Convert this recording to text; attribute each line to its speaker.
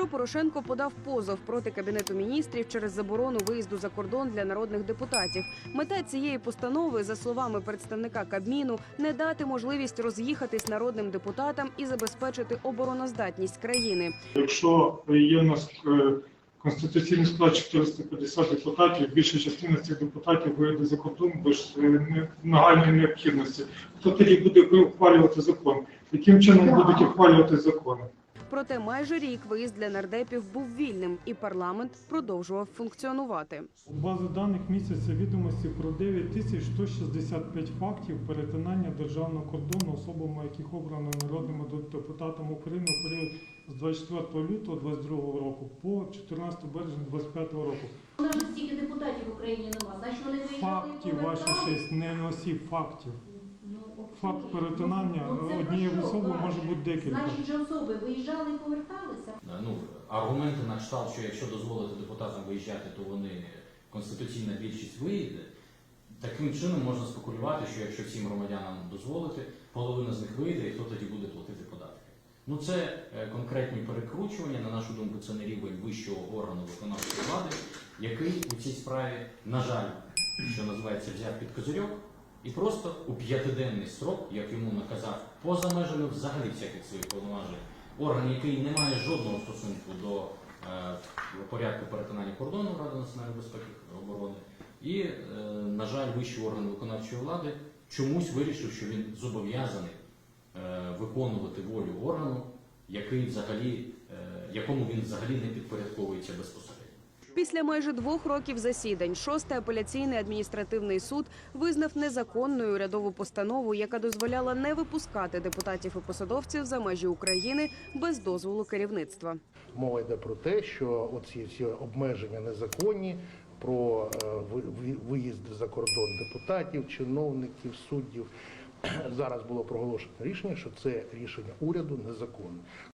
Speaker 1: Петро Порошенко подав позов проти кабінету міністрів через заборону виїзду за кордон для народних депутатів. Мета цієї постанови, за словами представника Кабміну, не дати можливість роз'їхатись народним депутатам і забезпечити обороноздатність країни.
Speaker 2: Якщо є у нас е, конституційний склад 450 депутатів, більша частина цих депутатів виїде за кордон без е, нагальної необхідності, хто тоді буде ухвалювати закон? Яким чином будуть ухвалювати закони?
Speaker 1: Проте майже рік виїзд для нардепів був вільним, і парламент продовжував функціонувати.
Speaker 2: У базу даних містяться відомості про 9165 фактів перетинання державного кордону особами, яких обрано народними депутатами України у період з 24 лютого 2022 року по 14 березня 2025 року.
Speaker 3: У нас же стільки депутатів в Україні нема. Значить, вони виїжджали
Speaker 2: Фактів ваша
Speaker 3: повертались?
Speaker 2: не носів фактів. Факт перетинання
Speaker 3: Ну,
Speaker 2: однієї особи може бути декілька.
Speaker 3: Значить, же особи виїжджали і поверталися.
Speaker 4: Ну, аргументи на кшталт, що якщо дозволити депутатам виїжджати, то вони конституційна більшість виїде. Таким чином можна спекулювати, що якщо всім громадянам дозволити, половина з них вийде, і хто тоді буде платити податки. Ну це е, конкретні перекручування. На нашу думку, це не рівень вищого органу виконавчої влади, який у цій справі, на жаль, що називається, взяв під козирьок і просто у п'ятиденний строк, як йому наказав, поза межами взагалі всяких своїх повноважень, орган, який не має жодного стосунку до е, порядку перетинання кордону Ради національної безпеки оборони. І, е, на жаль, вищий орган виконавчої влади чомусь вирішив, що він зобов'язаний е, виконувати волю органу, який взагалі, е, якому він взагалі не підпорядковується безпосередньо.
Speaker 1: Після майже двох років засідань шостий апеляційний адміністративний суд визнав незаконною урядову постанову, яка дозволяла не випускати депутатів і посадовців за межі України без дозволу керівництва.
Speaker 5: Мова йде про те, що оці всі обмеження незаконні про е, ви- ви- виїзди за кордон депутатів, чиновників, суддів. Зараз було проголошено рішення, що це рішення уряду незаконне.